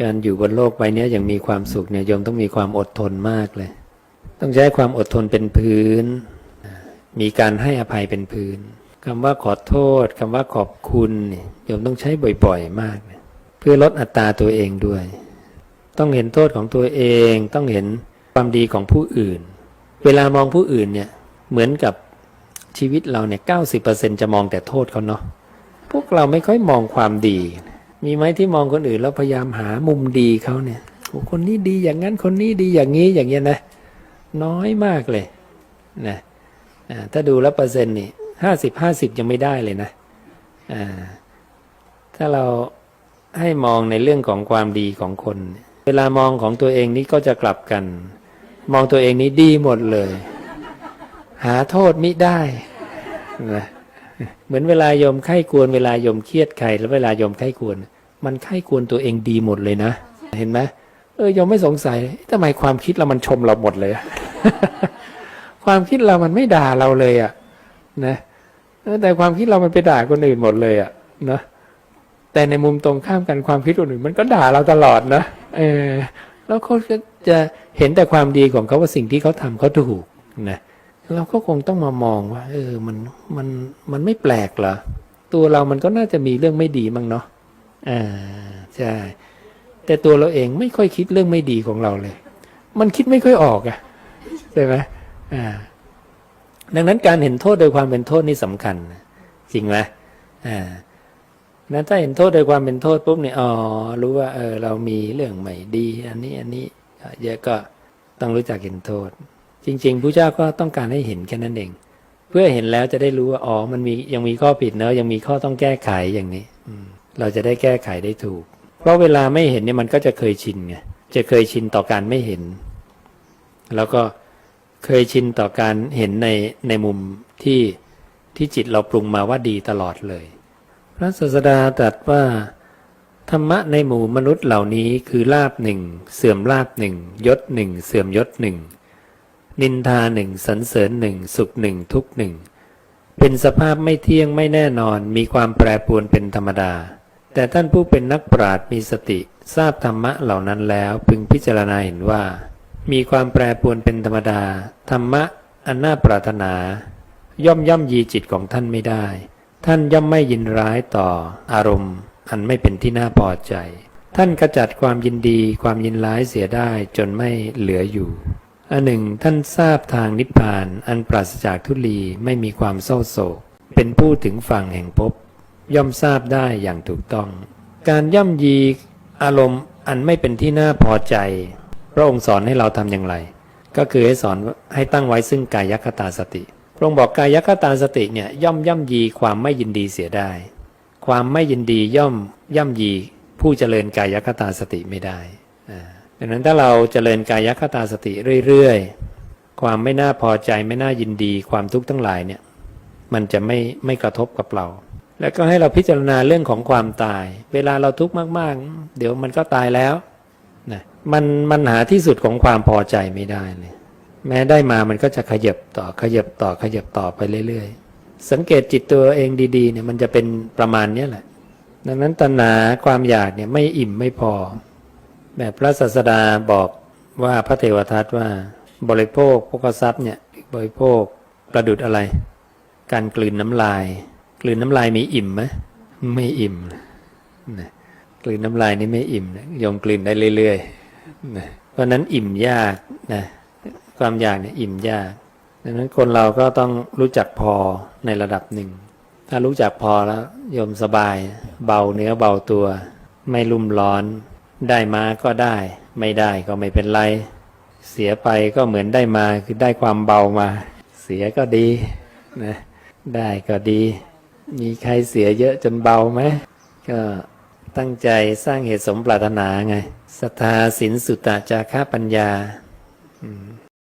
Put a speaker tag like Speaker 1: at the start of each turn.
Speaker 1: การอยู่บนโลกใบนี้ยอย่างมีความสุขเนี่ยโยมต้องมีความอดทนมากเลย ต้องใช้ความอดทนเป็นพื้น มีการให้อภัยเป็นพื้นคำว่าขอโทษคำว่าขอบคุณยโยมต้องใช้บ่อยๆมากนะเพื่อลดอัตราตัวเองด้วย ต้องเห็นโทษของตัวเอง ต้องเห็นความดีของผู้อื่น เวลามองผู้อื่นเนี่ยเหมือนกับชีวิตเราเนี่ยเก้าสิบเปอร์เซ็นจะมองแต่โทษเขาเนาะพวกเราไม่ค่อยมองความดี มีไหมที่มองคนอื่นแล้วพยายามหามุมดีเขาเนี่ยโอ้คนนี้ดีอย่างนั้นคนนี้ดีอย่างนี้อย่างเงี้ยนะ น้อยมากเลยนะถ้าดูแล้วเปอร์เซ็นต์นี่ห้าสิบห้าสิบยังไม่ได้เลยนะถ้าเราให้มองในเรื่องของความดีของคน เวลามองของตัวเองนี่ก็จะกลับกัน มองตัวเองนี้ดีหมดเลย หาโทษมิได้นะ เหมือนเวลาโยมไข้ควรเวลาโยมเครียดใครแล้วเวลาโยมไข้ควรมันไข้ควรตัวเองดีหมดเลยนะ เห็นไหมเออโยมไม่สงสัยทำไมความคิดเรามันชมเราหมดเลย ความคิดเรามันไม่ด่าเราเลยอะนะแต่ความคิดเรามันไปด่าคนอื่นหมดเลยอะนะแต่ในมุมตรงข้ามกันความคิดคนอื่นมันก็ด่าเราตลอดนะเออแล้วเขาจะเห็นแต่ความดีของเขาว่าสิ่งที่เขาทำเขาถูกนะ เราก็คงต้องมามองว่า เออมันมันมันไม่แปลกเหรอตัวเรามันก็น่าจะมีเรื่องไม่ดีมั้งเนาะอ่าใช่แต่ตัวเราเองไม่ค่อยคิดเรื่องไม่ดีของเราเลย มันคิดไม่ค่อยออกอะใช่ไหมอ่า ดังนั้นการเห็นโทษโดยความเป็นโทษนี่สำคัญจริงไหมอ่านั้นถ้าเห็นโทษโดยความเป็นโทษปุ๊บเนี่ยอ๋อรู้ว่าเออเรามีเรื่องไม่ดี อันนี้อันนี้เยอะก็ต้องรู้จักเห็นโทษ จริงๆพระเจ้าก็ต้องการให้เห็นแค่นั้นเอง เพื่อเห็นแล้วจะได้รู้ว่าอ๋อมันมียังมีข้อผิดเนอะยังมีข้อต้องแก้ไขอย่างนี้อืเราจะได้แก้ไขได้ถูก เพราะเวลาไม่เห็นเนี่ยมันก็จะเคยชินไงจะเคยชินต่อการไม่เห็น แล้วก็เคยชินต่อการเห็นในในมุมที่ที่จิตเราปรุงมาว่าดีตลอดเลย พระศาสดาตรัสว่าธรรมะในหมู่มนุษย์เหล่านี้คือลาบหนึ่งเสื่อมลาบหนึ่งยศหนึ่งเสื่อมยศหนึ่ง นินทาหนึ่งสรรเสริญหนึ่งสุขหนึ่งทุกหนึ่งเป็นสภาพไม่เที่ยงไม่แน่นอนมีความแปรปรวนเป็นธรรมดา แต่ท่านผู้เป็นนักปราชญ์มีสติทราบธรรมะเหล่านั้นแล้วพึงพิจารณาเห็นว่า มีความแปรปรวนเป็นธรรมดา ธรรมะอันน่าปรารถนา ย่อมย่ำยีจิตของท่านไม่ได้ ท่านย่อมไม่ยินร้ายต่อ อารมณ์ อันไม่เป็นที่น่าพอใจ ท่านขจัดความยินดีความยินร้ายเสียได้จนไม่เหลืออยู่ อันหนึ่งท่านทราบทางนิพพานอันปราศจากทุลีไม่มีความเศร้าโศก เป็นผู้ถึงฝั่งแห่งภพย่อมทราบได้อย่างถูกต้อง การย่ำยีอารมณ์อันไม่เป็นที่น่าพอใจ พระองค์สอนให้เราทำอย่างไร ก็คือให้สอนให้ตั้งไว้ซึ่งกายคตาสติ พระองค์บอกกายคตาสติเนี่ยย่อมย่ำยีความไม่ยินดีเสียได้ ความไม่ยินดีย่อมย่ำยีผู้เจริญกายคตาสติไม่ได้ ดังนั้นถ้าเราเจริญกายคตาสติเรื่อยๆ ความไม่น่าพอใจไม่น่ายินดีความทุกข์ทั้งหลายเนี่ยมันจะไม่ไม่กระทบกับเรา แล้วก็ให้เราพิจารณาเรื่องของความตาย เวลาเราทุกข์มากๆ เดี๋ยวมันก็ตายแล้วนะมันมันหาที่สุดของความพอใจไม่ได้เลยแม้ได้มามันก็จะขยับต่อขยับต่อขยับต่อไปเรื่อยๆ สังเกตจิตตัวเองดีๆเนี่ยมันจะเป็นประมาณนี้แหละ ดังนั้นตัณหาความอยากเนี่ยไม่อิ่มไม่พอ แบบพระศาสดาบอกว่าพระเทวทัตว่าบริโภคพวกทรัพย์เนี่ยบริโภคประดุดอะไร การกลืนน้ำลาย กลืนน้ำลายมีอิ่มไหมไม่อิ่มนะกลืนน้ำลายนี่ไม่อิ่มนะโยมกลืนได้เรื่อยๆนะเพราะนั้นอิ่มยากนะความอยากเนี่ยอิ่มยากดังนั้นคนเราก็ต้องรู้จักพอในระดับหนึ่ง ถ้ารู้จักพอแล้วโยมสบาย เบาเนื้อเบาตัว ไม่ลุ่มร้อน ได้มาก็ได้ ไม่ได้ก็ไม่เป็นไร เสียไปก็เหมือนได้มาคือได้ความเบามา เสียก็ดีนะได้ก็ดี มีใครเสียเยอะจนเบาไหมก็ตั้งใจสร้างเหตุสมปรารถนาไงศรัทธาศีลสุตตะจาระปัญญาอืม